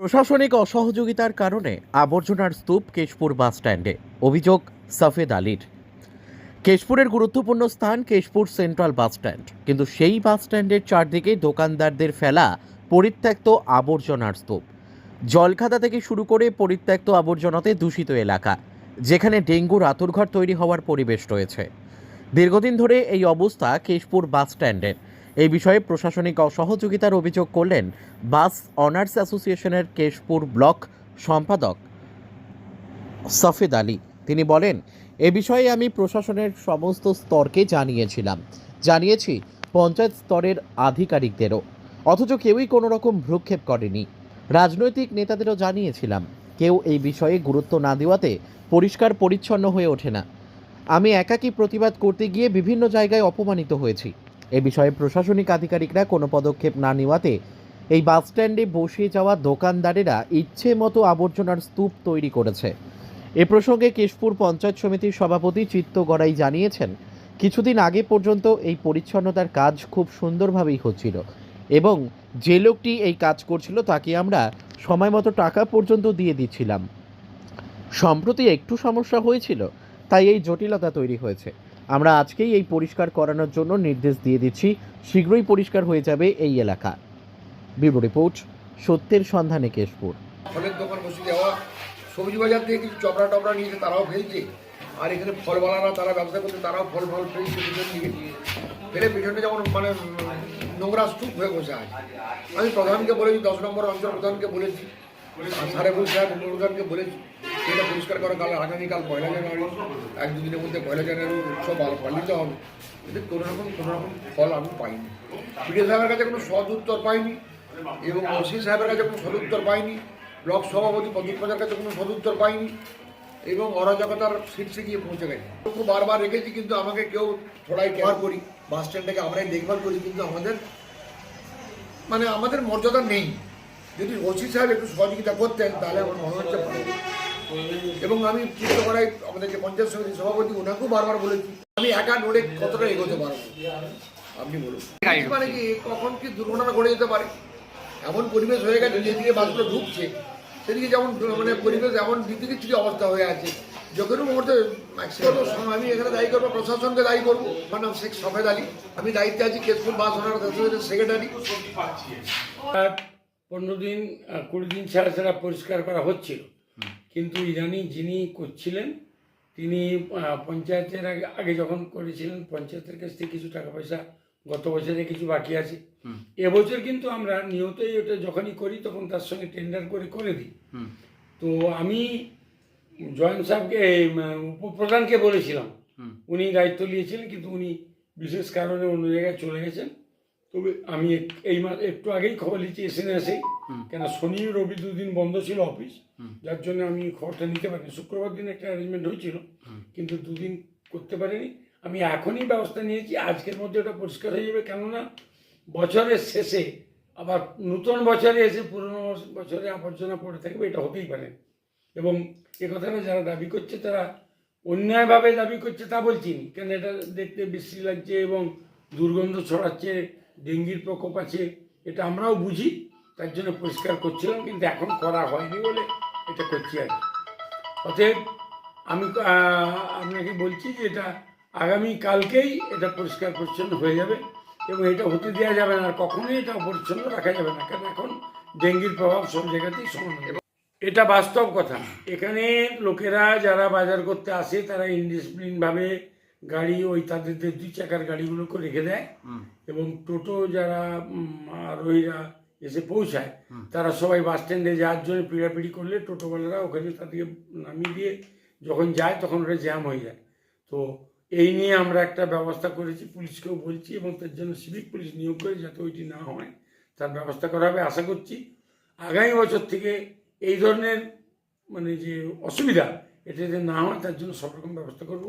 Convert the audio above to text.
প্রশাসনিক অসহযোগিতার কারণে আবর্জনার স্তূপ কেশপুর বাস স্ট্যান্ডে। অভিযোগ, সাফেদ আলীর। কেশপুরের গুরুত্বপূর্ণ স্থান কেশপুর সেন্ট্রাল বাস স্ট্যান্ড। কিন্তু সেই বাস স্ট্যান্ডের চারদিকে দোকানদারদের ফেলা পরিত্যক্ত আবর্জনার স্তূপ। জলখাতা থেকে শুরু করে পরিত্যক্ত আবর্জনাতে দূষিত এলাকা, যেখানে ডেঙ্গুর আতুরঘর তৈরি হওয়ার পরিবেশ রয়েছে। দীর্ঘদিন ধরে এই অবস্থা কেশপুর বাস স্ট্যান্ডের। এই বিষয়ে প্রশাসনিক অসহযোগিতার অভিযোগ করলেন বাস অনার্স অ্যাসোসিয়েশনের কেশপুর ব্লক সম্পাদক সফেদ আলী। তিনি বলেন, এ বিষয়ে আমি প্রশাসনের সমস্ত স্তরকে জানিয়েছিলাম। জানিয়েছি পঞ্চায়েত স্তরের আধিকারিকদেরও। অথচ কেউই কোনো রকম ভ্রুক্ষেপ করেনি। রাজনৈতিক নেতাদেরও জানিয়েছিলাম, কেউ এই বিষয়ে গুরুত্ব না দেওয়াতে পরিষ্কার পরিচ্ছন্ন হয়ে ওঠে না। আমি একাকী প্রতিবাদ করতে গিয়ে বিভিন্ন জায়গায় অপমানিত হয়েছি। এ বিষয়ে প্রশাসনিক আধিকারিকরা কোনো পদক্ষেপ না নেওয়াতে এই বাসস্ট্যান্ডে বসে যাওয়া দোকানদারেরা ইচ্ছে মতো আবর্জনার স্তূপ তৈরি করেছে। এ প্রসঙ্গে কেশপুর পঞ্চায়েত সমিতির সভাপতি চিত্ত গড়াই জানিয়েছেন, কিছুদিন আগে পর্যন্ত এই পরিচ্ছন্নতার কাজ খুব সুন্দরভাবেই হচ্ছিল এবং যে লোকটি এই কাজ করছিল তাকে আমরা সময় মতো টাকা পর্যন্ত দিয়ে দিচ্ছিলাম। সম্প্রতি একটু সমস্যা হয়েছিল, তাই এই জটিলতা তৈরি হয়েছে। আমরা আজকেই এই পরিষ্কার করানোর জন্য নির্দেশ দিয়ে দিচ্ছি, শীঘ্রই পরিষ্কার হয়ে যাবে এই এলাকা। ব্যুরো রিপোর্ট, সত্যের সন্ধানে কেশপুর। ফলের দোকান বসে যাওয়া সবজি বাজার থেকে কিছু চপড়া টপড়া নিয়েছে তারাও ফেলছে। আর এখানে ফলওয়ালারা তারা ব্যবসা করছে, তারাও ফল ফল ফেলছে ফেলে পিছনে যেমন মানে নোংরা স্তূপ হয়ে বসে আছে। আমি প্রধানকে বলেছি, দশ নম্বর অঞ্চল প্রধানকে বলেছি সারেবুল সাহেব প্রধানকে বলেছি। এটা পরিষ্কার করে কাল আগামীকাল পয়লা জানুয়ারি এক দুদিনের মধ্যে পয়লা জানুয়ারি উৎসব পাল- পালিত হবে। কিন্তু কোনো রকম কোনো রকম ফল আমি পাইনি। পিডিও সাহেবের কাছে কোনো সদ উত্তর পাইনি এবং ওসি সাহেবের কাছে কোনো সদুত্তর পাইনি। ব্লক সভাপতি প্রদীপ প্রজার কাছে কোনো সদুত্তর পাইনি এবং অরাজকতার শীর্ষে গিয়ে পৌঁছে গেছে। বারবার রেখেছি কিন্তু আমাকে কেউ থোড়াই কেয়ার করি? বাস স্ট্যান্ডটাকে আমরাই দেখভাল করি কিন্তু আমাদের মানে আমাদের মর্যাদা নেই। যদি ওসি সাহেব একটু সহযোগিতা করতেন তাহলে আমার মনে হচ্ছে ভালো। এবং আমি চিন্তা করাই আমাদের যে পঞ্চায়েত সমিতির সভাপতি ওনাকেও বারবার বলেছি আমি একা নড়ে কতটা এগোতে পারব? আপনি বলুন। মানে কি কখন কি দুর্ঘটনা ঘটে যেতে পারে? এমন পরিবেশ হয়ে গেছে যেদিকে বাসগুলো ঢুকছে সেদিকে যেমন মানে পরিবেশ এমন বিদ্যুৎ অবস্থা হয়ে আছে। যে কোনো মুহূর্তে ম্যাক্সিমাম আমি এখানে দায়ী করব প্রশাসনকে দায়ী করব। আমার নাম শেখ সফেদ আলী। আমি দায়িত্বে আছি কেশপুর বাস ওনার সেক্রেটারি। পনেরো দিন কুড়ি দিন ছাড়া ছাড়া পরিষ্কার করা হচ্ছিল। কিন্তু ইদানিং যিনি করছিলেন তিনি পঞ্চায়েতের আগে আগে যখন করেছিলেন পঞ্চায়েতের কাছ থেকে কিছু টাকা পয়সা গত বছরে কিছু বাকি আছে। এবছর কিন্তু আমরা নিয়তই ওটা যখনই করি তখন তার সঙ্গে টেন্ডার করে করে দিই। তো আমি জয়েন্ট সাহেবকে উপপ্রধানকে বলেছিলাম। উনি দায়িত্ব নিয়েছিলেন কিন্তু উনি বিশেষ কারণে অন্য জায়গায় চলে গেছেন। তবে আমি এই মাস একটু আগেই খবর নিচ্ছি এসে এসেই। কেন শনি রবি দুদিন বন্ধ ছিল অফিস। যার জন্য আমি খবরটা নিতে পারিনি। শুক্রবার দিন একটা অ্যারেঞ্জমেন্ট হয়েছিল। কিন্তু দুদিন করতে পারিনি। আমি এখনই ব্যবস্থা নিয়েছি। আজকের মধ্যে ওটা পরিষ্কার হয়ে যাবে। কেননা বছরের শেষে আবার নতুন বছরে এসে পুরনো বছরে আবর্জনা পড়ে থাকবে এটা হতেই পারে। এবং এ কথাটা যারা দাবি করছে তারা অন্যায়ভাবে দাবি করছে তা বলছি কেন এটা দেখতে বিশ্রী লাগছে এবং দুর্গন্ধ ছড়াচ্ছে ডেঙ্গির প্রকোপ আছে, এটা আমরাও বুঝি, তার জন্য পরিষ্কার করছিলাম, কিন্তু এখন করা হয়নি বলে এটা করছি আর। অতএব আমি আপনাকে বলছি যে এটা আগামী কালকেই এটা পরিষ্কার পরিচ্ছন্ন হয়ে যাবে এবং এটা হতে দেওয়া যাবে না আর কখনোই এটা পরিচ্ছন্ন রাখা যাবে না, কারণ এখন ডেঙ্গির প্রভাব সব জায়গাতেই সমান। এটা বাস্তব কথা এখানে লোকেরা যারা বাজার করতে আসে, তারা ইনডিসিপ্লিনভাবে গাড়ি ওই তাদের দুই চাকার গাড়িগুলোকে রেখে দেয়। এবং টোটো যারা আরোহীরা এসে পৌঁছায় তারা সবাই বাস স্ট্যান্ডে যাওয়ার জন্য পিড়াপিড়ি করলে টোটোওয়ালারা ওখানে তাদেরকে নামিয়ে দিয়ে যখন যায় তখন ওটা জ্যাম হয়ে যায়। তো এই নিয়ে আমরা একটা ব্যবস্থা করেছি পুলিশকেও বলছি এবং তার জন্য সিভিক পুলিশ নিয়োগ করে যাতে ওইটি না হয় তার ব্যবস্থা করা হবে আশা করছি। আগামী বছর থেকে এই ধরনের মানে যে অসুবিধা এটা যাতে না হয় তার জন্য সব রকম ব্যবস্থা করব।